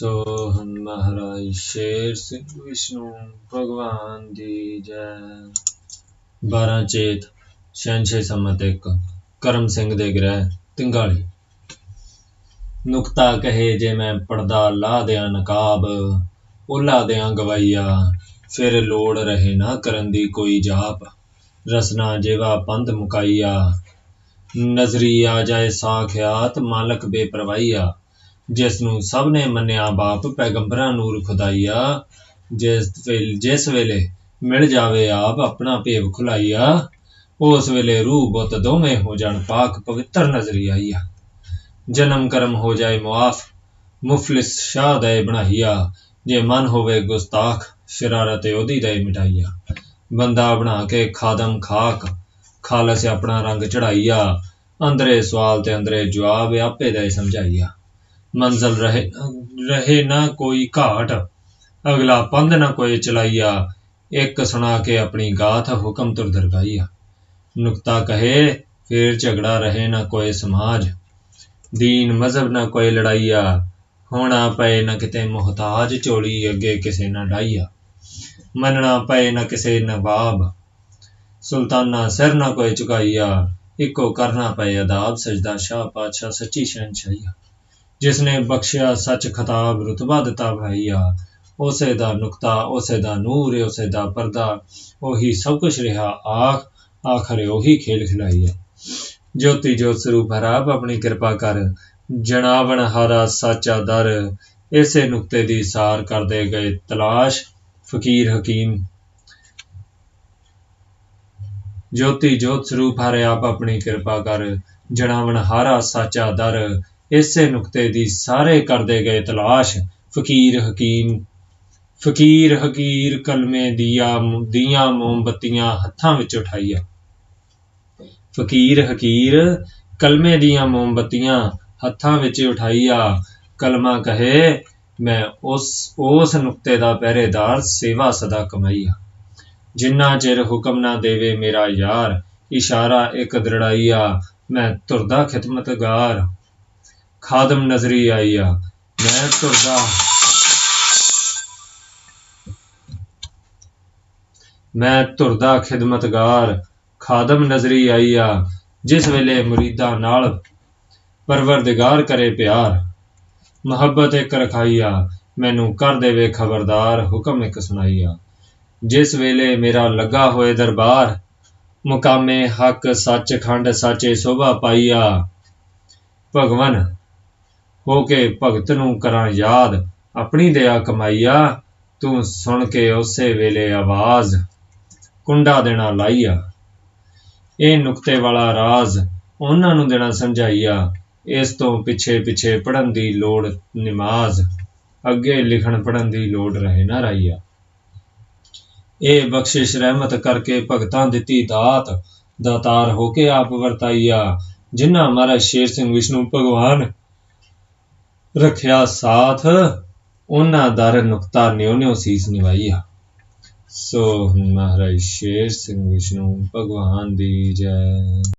ਸੋ ਹਨ ਮਹਾਰਾਜ ਸ਼ੇਰ ਸਿੰਘ ਵਿਸ਼ਨੂੰ, ਭਗਵਾਨ ਦੀ ਜੈ। 12 ਚੇਤ, ਛੇ ਸੰਮਤ ਇੱਕ, ਕਰਮ ਸਿੰਘ ਦੇ ਗ੍ਰਹਿ, ਤਿੰਗਾਲੀ। ਨੁਕਤਾ ਕਹੇ ਜੇ ਮੈਂ ਪਰਦਾ ਲਾ ਦਿਆਂ ਨਕਾਬ ਉਹ ਉਲਾ ਦਿਆਂ ਗਵਾਈਆ, ਫਿਰ ਲੋੜ ਰਹੇ ਨਾ ਕਰਨ ਦੀ ਕੋਈ ਜਾਪ। ਰਸਨਾ ਜੇਵਾ ਪੰਧ ਮੁਕਾਈਆ, ਨਜ਼ਰੀ ਆ ਜਾਏ ਸਾਖਿਆਤ ਮਾਲਕ ਬੇਪਰਵਾਈਆ ਜਿਸ ਨੂੰ ਸਭ ਨੇ ਮੰਨਿਆ, ਬਾਪ ਪੈਗੰਬਰਾਂ ਨੂਰ ਖੁਦਾਈਆ ਜਿਸ ਜਿਸ ਵੇਲੇ ਮਿਲ ਜਾਵੇ ਆਪ ਆਪਣਾ ਭੇਵ ਖੁਲਾਈਆ, ਉਸ ਵੇਲੇ ਰੂਹ ਬੁੱਤ ਦੋਵੇਂ ਹੋ ਜਾਣ ਪਾਕ ਪਵਿੱਤਰ ਨਜ਼ਰੀ ਆਈਆ ਜਨਮ ਕਰਮ ਹੋ ਜਾਏ ਮੁਆਫ, ਮੁਫਲਿਸ ਸ਼ਾਹ ਦੇ ਬਣਾਈਆ, ਜੇ ਮਨ ਹੋਵੇ ਗੁਸਤਾਖ, ਸ਼ਰਾਰਤ ਉਹਦੀ ਦੇ ਮਿਟਾਈਆ। ਬੰਦਾ ਬਣਾ ਕੇ ਖਾਦਮ ਖਾਕ, ਖਾਲਸ ਆਪਣਾ ਰੰਗ ਚੜਾਈਆ, ਅੰਦਰੇ ਸਵਾਲ ਤੇ ਅੰਦਰੇ ਜਵਾਬ ਆਪੇ ਦੇ ਸਮਝਾਈਆ। ਮੰਜ਼ਲ ਰਹੇ ਰਹੇ ਨਾ ਕੋਈ ਘਾਟ, ਅਗਲਾ ਪੰਧ ਨਾ ਕੋਈ ਚਲਾਈਆ, ਇੱਕ ਸੁਣਾ ਕੇ ਆਪਣੀ ਗਾਥ ਹੁਕਮ ਤੁਰ ਦਰਗਾਈਆ। ਨੁਕਤਾ ਕਹੇ, ਫੇਰ ਝਗੜਾ ਰਹੇ ਨਾ ਕੋਈ ਸਮਾਜ। ਦੀਨ ਮਜ਼ਹਬ ਨਾ ਕੋਈ ਲੜਾਈਆ, ਹੋਣਾ ਪਏ ਨਾ ਕਿਤੇ ਮੁਹਤਾਜ ਝੋਲੀ ਅੱਗੇ ਕਿਸੇ ਨਾ ਡਾਈਆ। ਮੰਨਣਾ ਪਏ ਨਾ ਕਿਸੇ ਨਵਾਬ। ਸੁਲਤਾਨਾ ਸਿਰ ਨਾ ਕੋਈ ਚੁਕਾਈਆ, ਇੱਕੋ ਕਰਨਾ ਪਏ ਅਦਾਬ, ਸਜਦਾ ਸ਼ਾਹ ਪਾਤਸ਼ਾਹ ਸੱਚੀ ਸ਼ਹਿਨਸ਼ਾਹੀਆ ਜਿਸ ਨੇ ਬਖਸ਼ਿਆ ਸੱਚ ਖਤਾਬ ਰਤਬਾ ਦਿੱਤਾ ਭਾਈਆ, ਉਸੇ ਦਾ ਨੁਕਤਾ, ਉਸੇ ਦਾ ਨੂਰ, ਉਸੇ ਦਾ ਪਰਦਾ, ਉਹੀ ਸਭ ਕੁਝ ਰਿਹਾ, ਆਖ, ਆਖਰੇ ਉਹੀ ਖੇਲ ਖਿਲਾਈਆ। ਜੋਤੀ ਜੋਤ ਸਰੂਪ ਹਰਾਬ ਆਪਣੀ ਕਿਰਪਾ ਕਰ ਜਣਾਵਣ ਹਾਰਾ ਸਾਚਾ ਦਰ, ਇਸੇ ਨੁਕਤੇ ਦੀ ਸਾਰ ਕਰਦੇ ਗਏ ਤਲਾਸ਼, ਫਕੀਰ ਹਕੀਮ। ਜੋਤੀ ਜੋਤ ਸਰੂਪ ਹਰੇ ਆਪ ਆਪਣੀ ਕਿਰਪਾ ਕਰ ਜਣਾਵਣ ਹਾਰਾ ਸਾਚਾ ਦਰ ਇਸੇ ਨੁਕਤੇ ਦੀ ਸਾਰੇ ਕਰਦੇ ਗਏ ਤਲਾਸ਼। ਫਕੀਰ ਹਕੀਮ, ਫਕੀਰ ਹਕੀਰ ਕਲਮੇ ਦੀਆਂ ਦੀਆਂ ਮੋਮਬਤੀਆਂ ਹੱਥਾਂ ਵਿੱਚ ਉਠਾਈਆ। ਫਕੀਰ ਹਕੀਰ ਕਲਮੇ ਦੀਆਂ ਮੋਮਬਤੀਆਂ ਹੱਥਾਂ ਵਿੱਚ ਉਠਾਈਆ। ਕਲਮਾ ਕਹੇ, ਮੈਂ ਉਸ ਉਸ ਨੁਕਤੇ ਦਾ ਪਹਿਰੇਦਾਰ, ਸੇਵਾ ਸਦਾ ਕਮਾਈਆ ਜਿੰਨਾ ਚਿਰ ਹੁਕਮ ਨਾ ਦੇਵੇ ਮੇਰਾ ਯਾਰ, ਇਸ਼ਾਰਾ ਇੱਕ ਦਰੜਾਈਆ ਮੈਂ ਤੁਰਦਾ ਖਿਦਮਤਗਾਰ ਖਾਦਮ ਨਜ਼ਰੀ ਆਈ ਆ। ਮੈਂ ਤੁਰਦਾ ਮੈਂ ਤੁਰਦਾ ਖਿਦਮਤਗਾਰ, ਖਾਦਮ ਨਜ਼ਰੀ ਆਈ ਆ, ਜਿਸ ਵੇਲੇ ਮੁਰੀਦਾਂ ਨਾਲ ਪਰਵਰਦਿਗਾਰ ਕਰੇ ਪਿਆਰ। ਮੁਹੱਬਤ ਇੱਕ ਰਖਾਈ ਆ, ਮੈਨੂੰ ਕਰ ਦੇਵੇ ਖਬਰਦਾਰ, ਹੁਕਮ ਇੱਕ ਸੁਣਾਈ ਆ। ਜਿਸ ਵੇਲੇ ਮੇਰਾ ਲੱਗਾ ਹੋਏ ਦਰਬਾਰ, ਮੁਕਾਮੇ ਹੱਕ ਸੱਚ ਖੰਡ ਸਾਚੇ ਸੋਭਾ ਪਾਈਆ ਭਗਵਨ ਹੋ ਕੇ ਭਗਤ ਨੂੰ ਕਰਾਂ ਯਾਦ। ਆਪਣੀ ਦਇਆ ਕਮਾਈਆ, ਤੂੰ ਸੁਣ ਕੇ ਉਸੇ ਵੇਲੇ ਆਵਾਜ਼। ਕੁੰਡਾ ਦੇਣਾ ਲਾਈਆ। ਇਹ ਨੁਕਤੇ ਵਾਲਾ ਰਾਜ਼ ਉਹਨਾਂ ਨੂੰ ਦੇਣਾ ਸਮਝਾਈਆ। ਇਸ ਤੋਂ ਪਿੱਛੇ ਪਿੱਛੇ ਪੜਨ ਦੀ ਲੋੜ ਨਮਾਜ਼। ਅੱਗੇ ਲਿਖਣ ਪੜਨ ਦੀ ਲੋੜ ਰਹੇ ਨਾ ਰਾਈਆ। ਇਹ ਬਖਸ਼ਿਸ਼ ਰਹਿਮਤ ਕਰਕੇ ਭਗਤਾਂ ਦਿੱਤੀ ਦਾਤ ਦਾਤਾਰ ਹੋ ਕੇ ਆਪ ਵਰਤਾਈਆ। ਜਿਨ੍ਹਾਂ ਮਹਾਰਾਜ ਸ਼ੇਰ ਸਿੰਘ ਵਿਸ਼ਨੂੰ ਭਗਵਾਨ ਰੱਖਿਆ ਸਾਥ, ਉਹਨਾਂ ਦਰ ਨੁਕਤਾ ਨਿਉ ਨਿਉ ਸੀਸ ਨਿਵਾਈਆ ਸੋ ਮਹਾਰਾਜ ਸ਼ੇਰ ਸਿੰਘ ਵਿਸ਼ਨੂੰ, ਭਗਵਾਨ ਦੀ ਜੈ।